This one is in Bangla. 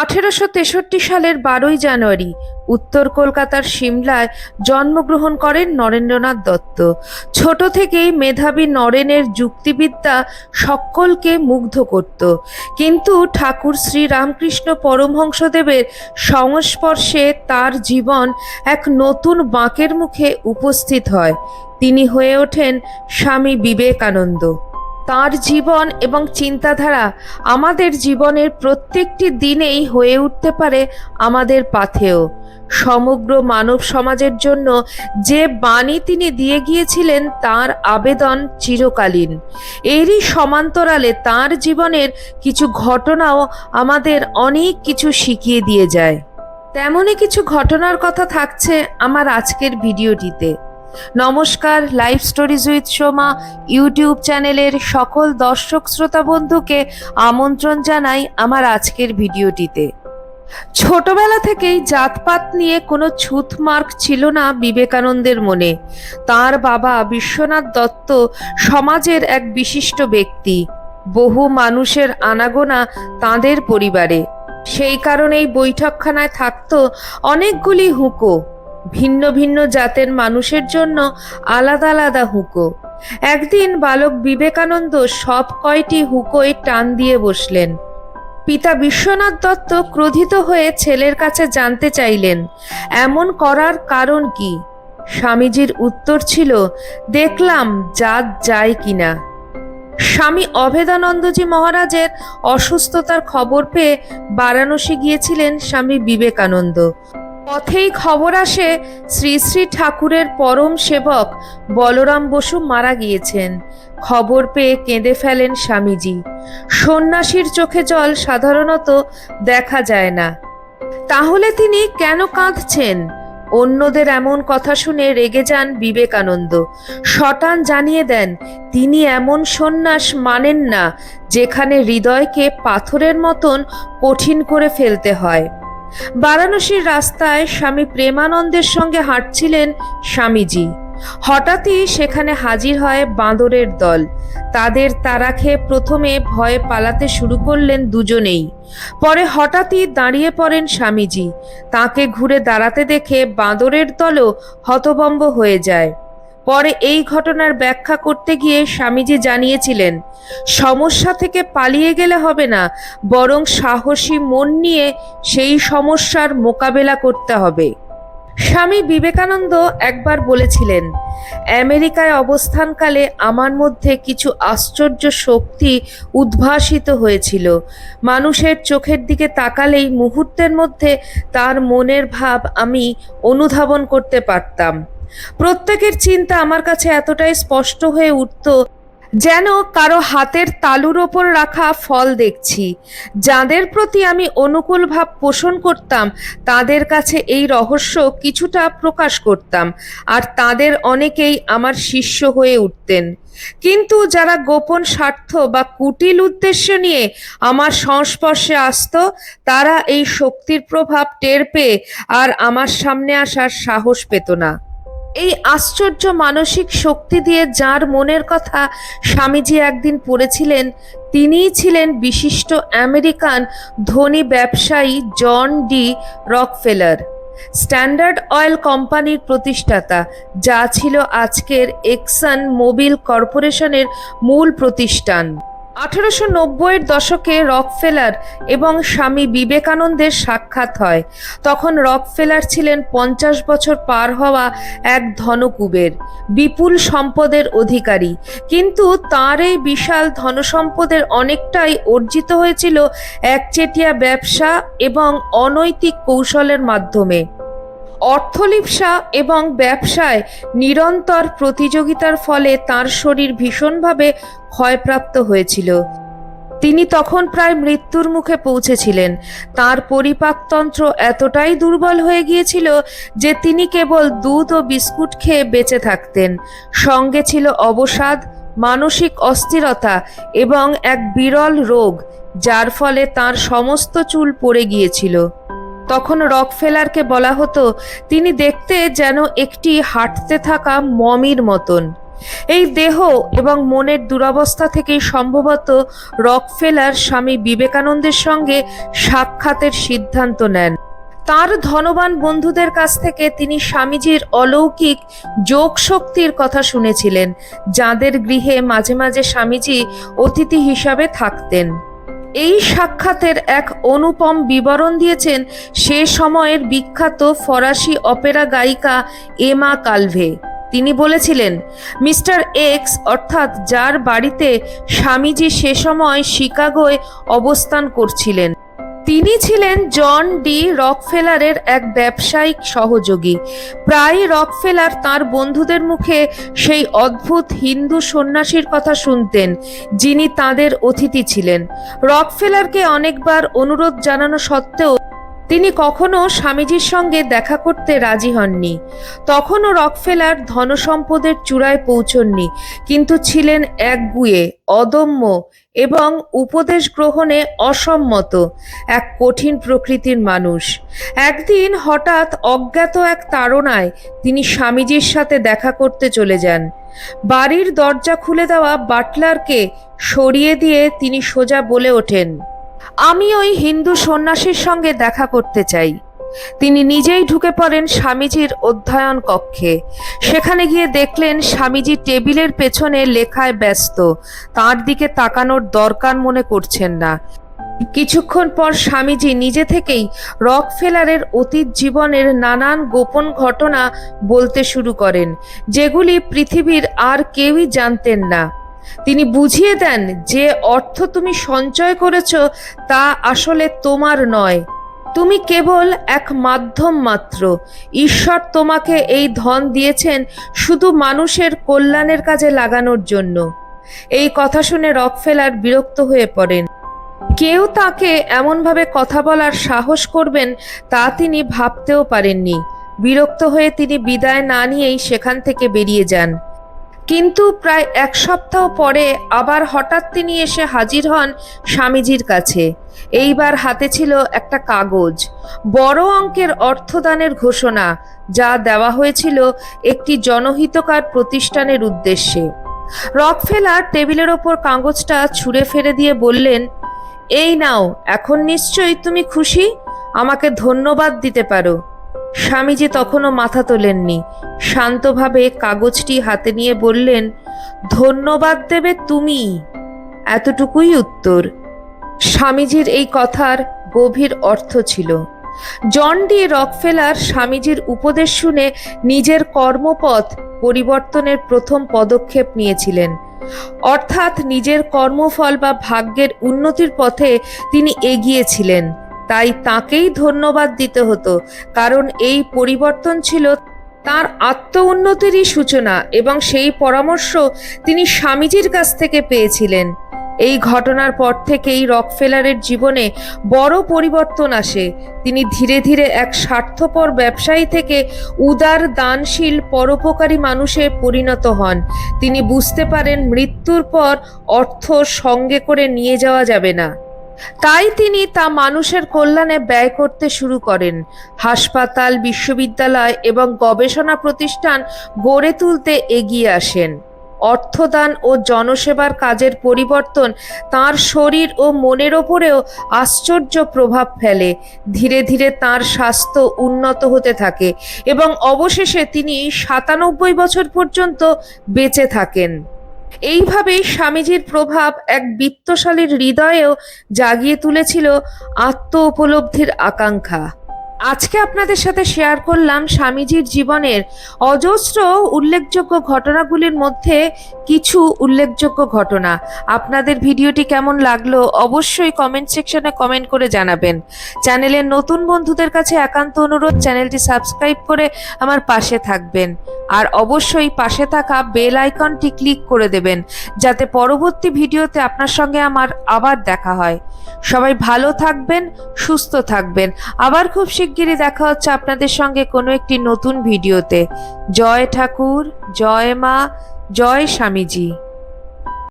আঠেরোশো তেষট্টি সালের বারোই জানুয়ারি উত্তর কলকাতার সিমলায় জন্মগ্রহণ করেন নরেন্দ্রনাথ দত্ত। ছোট থেকেই মেধাবী নরেনের যুক্তিবিদ্যা সকলকে মুগ্ধ করত। কিন্তু ঠাকুর শ্রী রামকৃষ্ণ পরমহংসদেবের সংস্পর্শে তার জীবন এক নতুন বাঁকের মুখে উপস্থিত হয়। তিনি হয়ে ওঠেন স্বামী বিবেকানন্দ। তার জীবন এবং চিন্তাধারা আমাদের জীবনের প্রত্যেকটি দিনেই হয়ে উঠতে পারে আমাদের পাথেয়। সমগ্র মানব সমাজের জন্য যে বাণী তিনি দিয়ে গিয়েছিলেন তার আবেদন চিরকালীন। এরই সমান্তরালে তার জীবনের কিছু ঘটনাও আমাদের অনেক কিছু শিখিয়ে দিয়ে যায়। তেমনই কিছু ঘটনার কথা থাকছে আমার আজকের ভিডিওটিতে। নমস্কার live stories with Soma YouTube চ্যানেলের সকল দর্শক শ্রোতা বন্ধুকে আমন্ত্রণ জানাই আমার আজকের ভিডিওটিতে। ছোটবেলা থেকেই জাতপাত নিয়ে কোনো ছুতমার্ক ছিল না বিবেকানন্দের মনে। তার বাবা বিশ্বনাথ দত্ত সমাজের এক বিশিষ্ট ব্যক্তি। বহু মানুষের আনাগোনা তাঁদের পরিবারে। সেই কারণেই বৈঠকখানায় থাকতো অনেকগুলি হুঁকো। ভিন্ন ভিন্ন জাতের মানুষের জন্য আলাদা আলাদা হুঁকো। একদিন বালক বিবেকানন্দ সব কয়টি হুঁকোয় টান দিয়ে বসলেন। পিতা বিশ্বনাথ দত্ত ক্রোধিত হয়ে ছেলের কাছে জানতে চাইলেন, এমন করার কারণ কি? স্বামীজির উত্তর ছিল, দেখলাম জাত যায় কিনা। স্বামী অভেদানন্দজি মহারাজের অসুস্থতার খবর পেয়ে বারাণসী গিয়েছিলেন স্বামী বিবেকানন্দ। পথেই খবর আসে, শ্রী শ্রী ঠাকুরের পরম সেবক বলরাম বসু মারা গিয়েছেন। খবর পেয়ে কেঁদে ফেলেন স্বামীজি। সন্ন্যাসীর চোখে জল সাধারণত দেখা যায় না। তাহলে তিনি কেন কাঁদছেন? অন্যদের এমন কথা শুনে রেগে যান বিবেকানন্দ। শটান জানিয়ে দেন, তিনি এমন সন্ন্যাস মানেন না, যেখানে হৃদয়কে পাথরের মতন কঠিন করে ফেলতে হয়। বারাণসীর রাস্তায় স্বামী প্রেমানন্দের সঙ্গে হাঁটছিলেন স্বামীজি। হঠাৎই সেখানে হাজির হয় বাঁদরের দল। তাদের তারা খেয়ে প্রথমে ভয়ে পালাতে শুরু করলেন দুজনেই। পরে হঠাৎই দাঁড়িয়ে পড়েন স্বামীজি। তাকে ঘুরে দাঁড়াতে দেখে বাঁদরের দলও হতবম্ব হয়ে যায়। পরে এই ঘটনার ব্যাখ্যা করতে গিয়ে স্বামীজি জানিয়েছিলেন, সমস্যা থেকে পালিয়ে গেলে হবে না, বরং সাহসী মন নিয়ে সেই সমস্যার মোকাবেলা করতে হবে। স্বামী বিবেকানন্দ একবার বলেছিলেন, আমেরিকায় অবস্থানকালে আমার মধ্যে কিছু আশ্চর্য শক্তি উদ্ভাসিত হয়েছিল। মানুষের চোখের দিকে তাকালেই মুহূর্তের মধ্যে তার মনের ভাব আমি অনুধাবন করতে পারতাম। প্রত্যেকের চিন্তা আমার কাছে এতটাই স্পষ্ট হয়ে উঠত যেন কারও হাতের তালুর ওপর রাখা ফল দেখছি। যাদের প্রতি আমি অনুকূল ভাব পোষণ করতাম, তাদের কাছে এই রহস্য কিছুটা প্রকাশ করতাম আর তাদের অনেকেই আমার শিষ্য হয়ে উঠতেন। কিন্তু যারা গোপন স্বার্থ বা কুটিল উদ্দেশ্য নিয়ে আমার সংস্পর্শে আসতো, তারা এই শক্তির প্রভাব টের পেয়ে আর আমার সামনে আসার সাহস পেত না। এই আশ্চর্য মানসিক শক্তি দিয়ে যার মনের কথা স্বামীজি একদিন পড়েছিলেন, তিনিই ছিলেন বিশিষ্ট আমেরিকান ধনী ব্যবসায়ী John D Rockefeller, Standard Oil কোম্পানির প্রতিষ্ঠাতা, যা ছিল আজকের এক্সন মোবিল কর্পোরেশনের মূল প্রতিষ্ঠান। আঠারোশো নব্বইয়ের দশকে রকফেলার এবং স্বামী বিবেকানন্দের সাক্ষাৎ হয়। তখন রকফেলার ছিলেন পঞ্চাশ বছর পার হওয়া এক ধনকুবের, বিপুল সম্পদের অধিকারী। কিন্তু তার এই বিশাল ধনসম্পদের অনেকটাই অর্জিত হয়েছিল একচেটিয়া ব্যবসা এবং অনৈতিক কৌশলের মাধ্যমে। অর্থলিপ্সা এবং ব্যবসায় নিরন্তর প্রতিযোগিতার ফলে তার শরীর ভীষণভাবে ক্ষয়প্রাপ্ত হয়েছিল। তিনি তখন প্রায় মৃত্যুর মুখে পৌঁছেছিলেন। তার পরিপাকতন্ত্র এতটাই দুর্বল হয়ে গিয়েছিল যে তিনি কেবল দুধ ও বিস্কুট খেয়ে বেঁচে থাকতেন। সঙ্গে ছিল অবসাদ, মানসিক অস্থিরতা এবং এক বিরল রোগ, যার ফলে তার সমস্ত চুল পড়ে গিয়েছিল। তখন রকফেলারকে বলা হতো, তিনি দেখতে যেন একটি হাঁটতে থাকা মমির মতন। এই দেহ এবং মনের দুরবস্থা থেকেই সম্ভবত রকফেলার স্বামী বিবেকানন্দের সঙ্গে সাক্ষাতের সিদ্ধান্ত নেন। তার ধনবান বন্ধুদের কাছ থেকে তিনি স্বামীজির অলৌকিক যোগ শক্তির কথা শুনেছিলেন, যাদের গৃহে মাঝে মাঝে স্বামীজি অতিথি হিসাবে থাকতেন। এই সাক্ষাতের এক অনুপম বিবরণ দিয়েছেন সে সময়ের বিখ্যাত ফরাসি অপেরা গায়িকা এমা কালভে। তিনি বলেছিলেন, মিস্টার এক্স, অর্থাৎ যার বাড়িতে স্বামীজি সে সময় শিকাগোয় অবস্থান করছিলেন। তিনি ছিলেন জন ডি রকফেলারের এক ব্যবসায়িক সহযোগী। প্রায় রকফেলার তার বন্ধুদের মুখে সেই অদ্ভুত হিন্দু সন্ন্যাসীর কথা শুনতেন, যিনি তাদের অতিথি ছিলেন। রকফেলারকে অনেকবার অনুরোধ জানানো সত্ত্বেও তিনি কখনো স্বামীজির সঙ্গে দেখা করতে রাজি হননি। তখনও রকফেলার ধনসম্পদের চূড়ায় পৌঁছননি, কিন্তু ছিলেন একগুয়ে অদম্য এবং উপদেশ গ্রহণে অসম্মত, এক কঠিন প্রকৃতির মানুষ। একদিন হঠাৎ অজ্ঞাত এক তাড়নায় তিনি স্বামীজির সাথে দেখা করতে চলে যান। বাড়ির দরজা খুলে দেওয়া বাটলারকে সরিয়ে দিয়ে তিনি সোজা বলে ওঠেন। আমি ওই হিন্দু সন্ন্যাসীর সঙ্গে দেখা করতে চাই। তিনি নিজেই ঢুকে পড়েন স্বামীজির অধ্যয়ন কক্ষে। সেখানে গিয়ে দেখলেন স্বামীজি টেবিলের পেছনে লেখায় ব্যস্ত। তার দিকে তাকানোর দরকার মনে করছেন না। কিছুক্ষণ পর স্বামীজি নিজে থেকেই রক ফেলারের অতীত জীবনের নানান গোপন ঘটনা বলতে শুরু করেন, যেগুলি পৃথিবীর আর কেউই জানতেন না। তিনি বুঝিয়ে দেন যে অর্থ তুমি সঞ্চয় করেছ তা আসলে তোমার নয়। তুমি কেবল এক মাধ্যম মাত্র। ঈশ্বর তোমাকে এই ধন দিয়েছেন শুধু মানুষের কল্যাণের কাজে লাগানোর জন্য। এই কথা শুনে রকফেলার বিরক্ত হয়ে পড়েন। কেউ তাকে এমনভাবে কথা বলার সাহস করবেন তা তিনি ভাবতেও পারেননি। বিরক্ত হয়ে তিনি বিদায় না নিয়েই সেখান থেকে বেরিয়ে যান। কিন্তু প্রায় এক সপ্তাহ পরে আবার হঠাৎ তিনি এসে হাজির হন স্বামীজির কাছে। এইবার হাতে ছিল একটা কাগজ, বড় অঙ্কের অর্থদানের ঘোষণা, যা দেওয়া হয়েছিল একটি জনহিতকার প্রতিষ্ঠানের উদ্দেশ্যে। রকফেলার টেবিলের ওপর কাগজটা ছুঁড়ে ফেলে দিয়ে বললেন, এই নাও, এখন নিশ্চয়ই তুমি খুশি? আমাকে ধন্যবাদ দিতে পারো। স্বামীজি তখনও মাথা তোলেননি। শান্তভাবে কাগজটি হাতে নিয়ে বললেন, ধন্যবাদ দেবে তুমি। এতটুকুই উত্তর। স্বামীজির এই কথার গভীর অর্থ ছিল। জন ডি রকফেলার স্বামীজির উপদেশ শুনে নিজের কর্মপথ পরিবর্তনের প্রথম পদক্ষেপ নিয়েছিলেন। অর্থাৎ নিজের কর্মফল বা ভাগ্যের উন্নতির পথে তিনি এগিয়েছিলেন। তাই তাকেই ধন্যবাদ দিতে হতো, কারণ এই পরিবর্তন ছিল তার আত্ম উন্নতিরই সূচনা এবং সেই পরামর্শ তিনি স্বামীজির কাছ থেকে পেয়েছিলেন। এই ঘটনার পর থেকেই রকফেলারের জীবনে বড় পরিবর্তন আসে। তিনি ধীরে ধীরে এক স্বার্থপর ব্যবসায়ী থেকে উদার, দানশীল, পরোপকারী মানুষে পরিণত হন। তিনি বুঝতে পারেন মৃত্যুর পর অর্থ সঙ্গে করে নিয়ে যাওয়া যাবে না। তাই তিনি তা মানুষের কল্যাণে ব্যয় করতে শুরু করেন। হাসপাতাল, বিশ্ববিদ্যালয় এবং গবেষণা প্রতিষ্ঠান গড়ে তুলতে এগিয়ে আসেন। অর্থদান ও জনসেবার কাজের পরিবর্তন তার শরীর ও মনের ওপরেও আশ্চর্য প্রভাব ফেলে। ধীরে ধীরে তার স্বাস্থ্য উন্নত হতে থাকে এবং অবশেষে তিনি সাতানব্বই বছর পর্যন্ত বেঁচে থাকেন। এইভাবেই স্বামীজির প্রভাব এক বিত্তশালীর হৃদয়েও জাগিয়ে তুলেছিল আত্ম উপলব্ধির আকাঙ্ক্ষা। আজকে আপনাদের সাথে শেয়ার করলাম স্বামীজির জীবনের অজস্র উল্লেখযোগ্য ঘটনাগুলির মধ্যে কিছু উল্লেখযোগ্য ঘটনা। আপনাদের ভিডিওটি কেমন লাগল অবশ্যই কমেন্ট সেকশনে কমেন্ট করে জানাবেন। চ্যানেলের নতুন বন্ধুদের কাছে একান্ত অনুরোধ চ্যানেলটি সাবস্ক্রাইব করে আমার পাশে থাকবেন। আর অবশ্যই পাশে থাকা বেল আইকনটি ক্লিক করে দেবেন, যাতে পরবর্তী ভিডিওতে আপনার সঙ্গে আমার আবার দেখা হয়। সবাই ভালো থাকবেন, সুস্থ থাকবেন। আবার খুব শিগগিরই দেখা হচ্ছে আপনাদের সঙ্গে কোনো একটি নতুন ভিডিওতে। জয় ঠাকুর, জয় মা, জয় স্বামীজি।